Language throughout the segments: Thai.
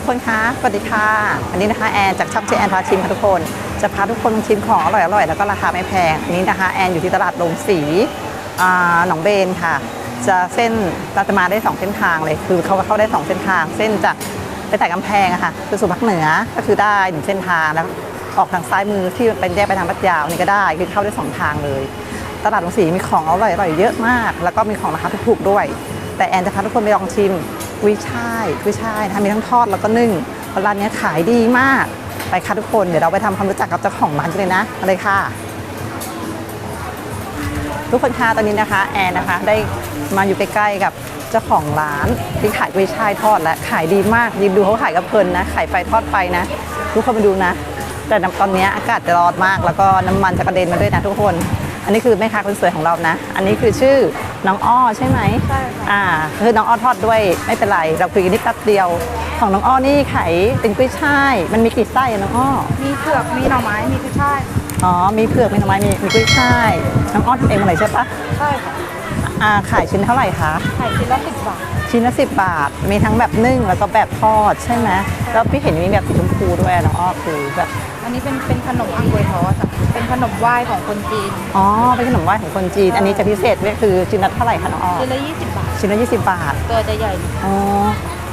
ทุกคนคะ สวัสดีค่ะ อันนี้นะคะแอนจากช่องเจแอนพาชิมค่ะทุกคน จะพาทุกคนมาชิมของอร่อยๆ แล้วก็ราคาไม่แพง อันนี้นะคะแอนอยู่ที่ตลาดลงสีหนองเบนค่ะ จะเส้นเราจะมาได้ 2 เส้นทางเลย คือเขาเข้าได้ 2 เส้นทาง เส้นจากไปแต่กำแพงอะค่ะ คือสู่ภาคเหนือ ก็คือได้หนึ่งเส้นทาง แล้วออกทางซ้ายมือที่เป็นแยกไปทางลัดยาวนี่ก็ได้ คือเข้าได้สองทางเลย ตลาดลงสีมีของอร่อยๆ เยอะมาก แล้วก็มีของราคาถูกๆด้วย แต่แอนจะพาทุกคนไปลองชิม กุ้ยช่ายกุ้ยช่ายนะคะมีทั้งทอดแล้วก็นึ่งร้านนี้ขายดีมากไปค่ะทุกคนเดี๋ยวเราไปทำความรู้จักกับเจ้าของร้านกันเลยนะมาเลยค่ะ ทุกคนคะตอนนี้นะคะแอนนะคะได้มาอยู่ใกล้ๆกับเจ้าของร้านที่ขายกุ้ยช่ายทอดและขายดีมากยืนดูเขาขายกับเพลินนะขายไปทอดไปนะ ทุกคนมาดูนะ แต่ตอนนี้อากาศจะร้อนมากแล้วก็น้ำมันจะกระเด็นมาด้วยนะทุกคน อันนี้คือแม่ค้าคนสวยของเรานะ อันนี้คือชื่อ น้องอ้อใช่ไหมใช่ค่ะอ่าคือน้องอ้อทอดด้วยไม่เป็นไร เราคุยกันนิดแป๊บเดียว ของน้องอ้อนี่ขายเป็นกุ้ยช่าย มันมีกี่ไส้อะน้องอ้อ มีเผือกมีหน่อไม้มีกุ้ยช่ายอ๋อ มีเผือกมีหน่อไม้มีมีกุ้ยช่าย น้องอ้อทำเองมาเลยใช่ปะใช่ค่ะอ่าขายชิ้นเท่าไหร่คะ ไข่ชิ้นละสิบบาท ชิ้นละสิบบาท มีทั้งแบบนึ่งแล้วก็แบบทอดใช่ไหมแล้วพี่เห็นมีแบบสีชมพูด้วยอะน้องอ้อคือแบบ อันนี้เป็นเป็นขนมอังกวยทอดอะเป็นขนมไหว้ของคนจีนอ๋อ เป็นขนมไหว้ของคนจีน อันนี้จะพิเศษเนี่ยคือชิ้นละเท่าไหร่คะน้องอ้อชิ้นละยี่สิบบาท ชิ้นละยี่สิบบาท ตัวจะใหญ่ อ๋อ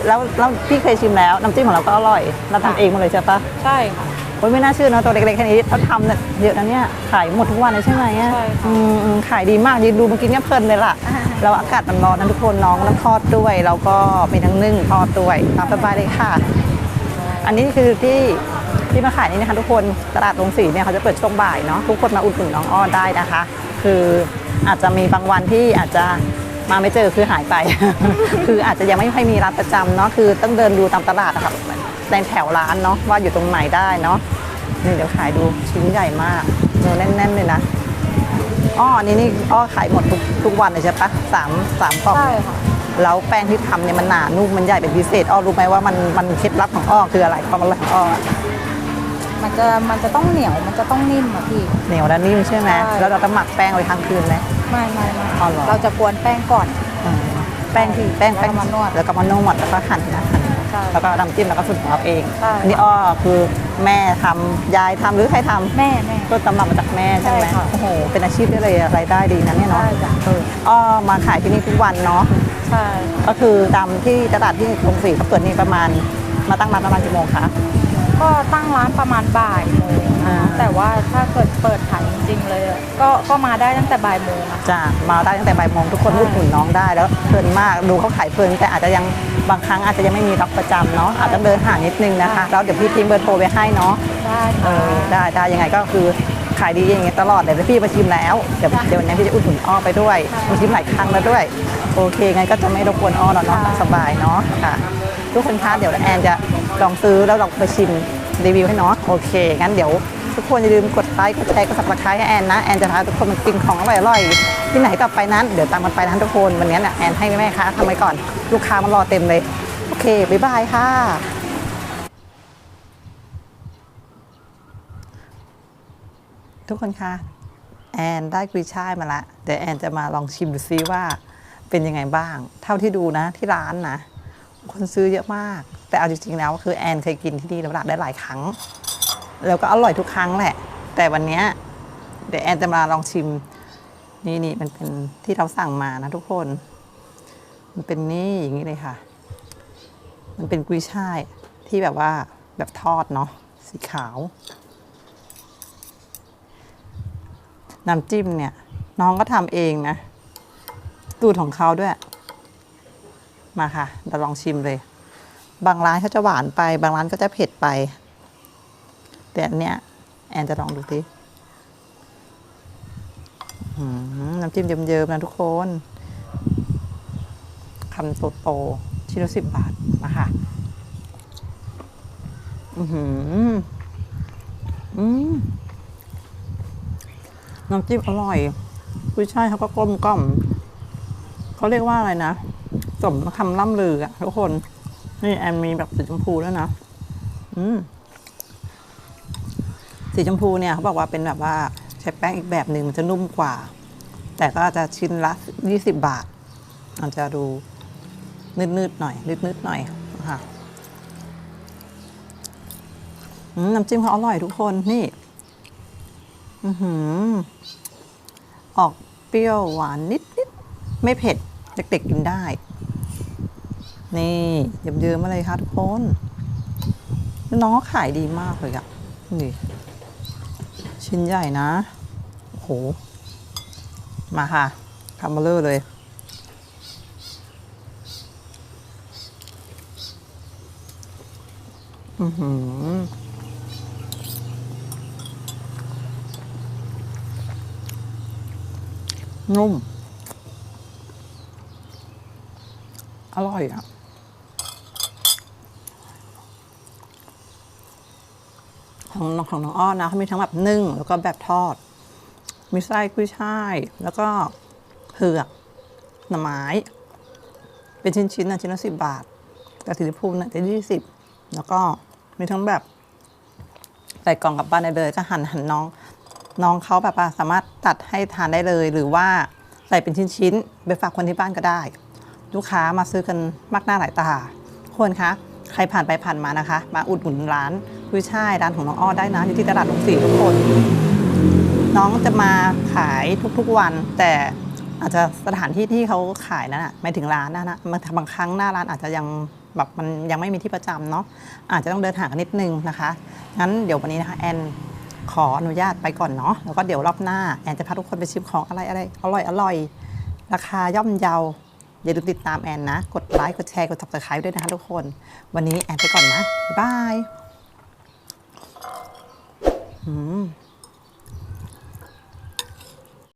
แล้วแล้วพี่เคยชิมแล้ว น้ำจิ้มของเราก็อร่อย เราทำเองหมาเลยใช่ปะใช่ค่ะ โอ้ยไม่น่าเชื่อเนอะตัวเล็กๆแค่นี้เขาทำเนี่ยเยอะนะเนี่ย ขายหมดทุกวันเลยใช่ไหมอะใช่ค่ะ อืมอืมขายดีมากยืนดูเมื่อกี้เนี่ยเพลินเลยล่ะอ่าแล้วอากาศมันร้อนนะทุกคนน้องต้องทอดด้วย แล้วก็มีทั้งนึ่งทอดด้วยตามสบายเลยค่ะ อันนี้คือที่ ที่มาขายนี่นะคะทุกคนตลาดลงสีเนี่ยเขาจะเปิดช่วงบ่ายเนาะทุกคนมาอุดหนุนน้องอ้อได้นะคะ คืออาจจะมีบางวันที่อาจจะมาไม่เจอคือหายไป คืออาจจะยังไม่ค่อยมีร้านประจำเนาะคือต้องเดินดูตามตลาดนะคะในแถวร้านเนาะว่าอยู่ตรงไหนได้เนาะนี่เดี๋ยวขายดูชิ้นใหญ่มากเนื้อแน่นๆเลยนะอ้ออันนี้นี่อ้อขายหมดทุกทุกวันเลยใช่ปะสามสามกล่องใช่ค่ะแล้วแป้งที่ทำเนี่ยมันหนานุ่มมันใหญ่เป็นพิเศษอ้อรู้ไหมว่ามันมันเคล็ดลับของอ้อคืออะไรความอร่อยของอ้ออะ มันจะมันจะต้องเหนียวมันจะต้องนิ่มอะพี่ เหนียวและนิ่มใช่ไหมใช่ แล้วเราจะหมักแป้งไว้ค้างคืนไหมไม่ไม่ไม่อ๋อเหรอ เราจะกวนแป้งก่อน อืมแป้งที่แป้งแป้งแล้วก็มานวด แล้วก็มานวดแล้วก็หั่นนะหั่นใช่ แล้วก็น้ำจิ้มแล้วก็สูตรของเราเองใช่ อันนี้อ้อคือแม่ทำยายทำหรือใครทำแม่แม่ ต้นตำรับมาจากแม่ใช่ไหมใช่ค่ะ โอ้โหเป็นอาชีพได้เลยรายได้ดีนะเนี่ยเนาะใช่จ้ะเอออ้อมาขายที่นี่ทุกวันเนาะใช่ก็คือตามที่ตลาดที่กรุงศรีเขาเปิดนี่ประมาณมาตั้งร้านประมาณกี่โมงคะ ก็ตั้งร้านประมาณบ่ายโมงอ่า แต่ว่าถ้าเกิดเปิดขายจริงๆเลยอะก็ก็มาได้ตั้งแต่บ่ายโมงอะ จ้ามาได้ตั้งแต่บ่ายโมงทุกคนใช่ อุดหนุนน้องได้แล้วเพลินมากดูเขาขายเพลินแต่อาจจะยังบางครั้งอาจจะยังไม่มีล็อกประจำเนาะอาจจะเดินห่างนิดนึงนะคะแล้วเดี๋ยวพี่ทิ้งเบอร์โทรไว้ให้เนาะได้เอค่ะ อได้ได้ยังไงก็คือขายดีอย่างเงี้ยตลอดเดี๋ยวพี่มาชิมแล้วเดี๋ยวเดี๋ยววันนี้พี่จะอุดหนุนอ้อไปด้วยมาชิมหลายครั้งแล้วด้วย โอเคงั้นก็จะไม่รบกวนอ้อแล้วเนาะสบายเนาะค่ะ ทุกคนคะเดี๋ยวแอนจะลองซื้อแล้วลองไปชิมรีวิวให้เนาะโอเคงั้นเดี๋ยวทุกคนอย่าลืมกดไลค์กดแชร์กดสับสไครต์ให้แอนนะแอนจะพาทุกคนมากินของอร่อยๆที่ไหนต่อไปนั้นเดี๋ยวตามกันไปนะทุกคนวันนี้น่ะแอนให้แม่ค้าทำไว้ก่อน ลูกค้ามารอเต็มเลย โอเคบ๊ายบายค่ะทุกคนคะแอนได้กุยช่ายมาละเดี๋ยวแอนจะมาลองชิมดูซิว่าเป็นยังไงบ้าง เท่าที่ดูนะที่ร้านนะ คนซื้อเยอะมาก แต่เอาจริงๆแล้วคือแอนเคยกินที่นี่แล้วได้หลายครั้ง แล้วก็อร่อยทุกครั้งแหละ แต่วันนี้เดี๋ยวแอนจะมาลองชิม นี่นี่มันเป็นที่เราสั่งมานะทุกคน มันเป็นนี่อย่างนี้เลยค่ะ มันเป็นกุยช่ายที่แบบว่าแบบทอดเนาะสีขาวน้ำจิ้มเนี่ย น้องก็ทำเองนะสูตรของเขาด้วย มาค่ะเราลองชิมเลย บางร้านเขาจะหวานไป บางร้านก็จะเผ็ดไป แต่อันเนี้ยแอนจะลองดูสิอื้อหือน้ำจิ้มเยิ้มๆนะทุกคนคำโตๆชิ้นละสิบบาทมาค่ะ อือหืออืมน้ำจิ้มอร่อยกุ้ยช่ายเขาก็กลมกล่อม เขาเรียกว่าอะไรนะ สมคำล่ำลืออะทุกคน นี่แอนมีแบบสีชมพูด้วยนะอืมสีชมพูเนี่ยเขาบอกว่าเป็นแบบว่าใช้แป้งอีกแบบหนึ่งมันจะนุ่มกว่า แต่ก็จะชิ้นละยี่สิบบาทอาจจะดูนืดๆหน่อยนืดๆหน่อยค่ะน้ำจิ้มเขาอร่อยทุกคนนี่อือหือออกเปรี้ยวหวานนิดๆไม่เผ็ด เด็กๆกินได้ นี่เยิ้มๆมาเลยค่ะทุกคน น้องขายดีมากเลยอะนี่ชิ้นใหญ่นะโอ้โหมาค่ะทำมาเลอเลย อือหือนุ่ม อร่อยอะ ของน้องของน้องอ้อนนะเขามีทั้งแบบนึ่ง แล้วก็แบบทอด มีไส้กุ้ยช่าย แล้วก็เผือกหน่อไม้ เป็นชิ้นๆนะชิ้นละสิบบาท แต่สีชมพูน่ะจะยี่สิบแล้วก็มีทั้งแบบใส่กล่องกลับบ้านได้เลยก็หั่นหั่นน้อง น้องเขาแบบว่าสามารถตัดให้ทานได้เลย หรือว่าใส่เป็นชิ้นๆไปฝากคนที่บ้านก็ได้ ลูกค้ามาซื้อกันมากหน้าหลายตาควรคะ ใครผ่านไปผ่านมานะคะ มาอุดหนุนร้านกุ้ยช่ายร้านของน้องอ้อได้นะอยู่ที่ตลาดหลงสีทุกคน น้องจะมาขายทุกๆวัน แต่อาจจะสถานที่ที่เขาขายนั้นอะไม่ถึงร้านนะนะบางบางครั้งหน้าร้านอาจจะยังแบบมันยังไม่มีที่ประจำเนาะอาจจะต้องเดินทางกันนิดนึงนะคะงั้นเดี๋ยววันนี้นะคะแอนขออนุญาตไปก่อนเนาะแล้วก็เดี๋ยวรอบหน้าแอนจะพาทุกคนไปชิมของอะไรอะไรอร่อยอร่อยราคาย่อมเยา อย่าลืมติดตามแอนนะ กดไลค์กดแชร์กด subscribe ด้วยนะคะทุกคน วันนี้แอนไปก่อนนะ บ๊ายบายอืม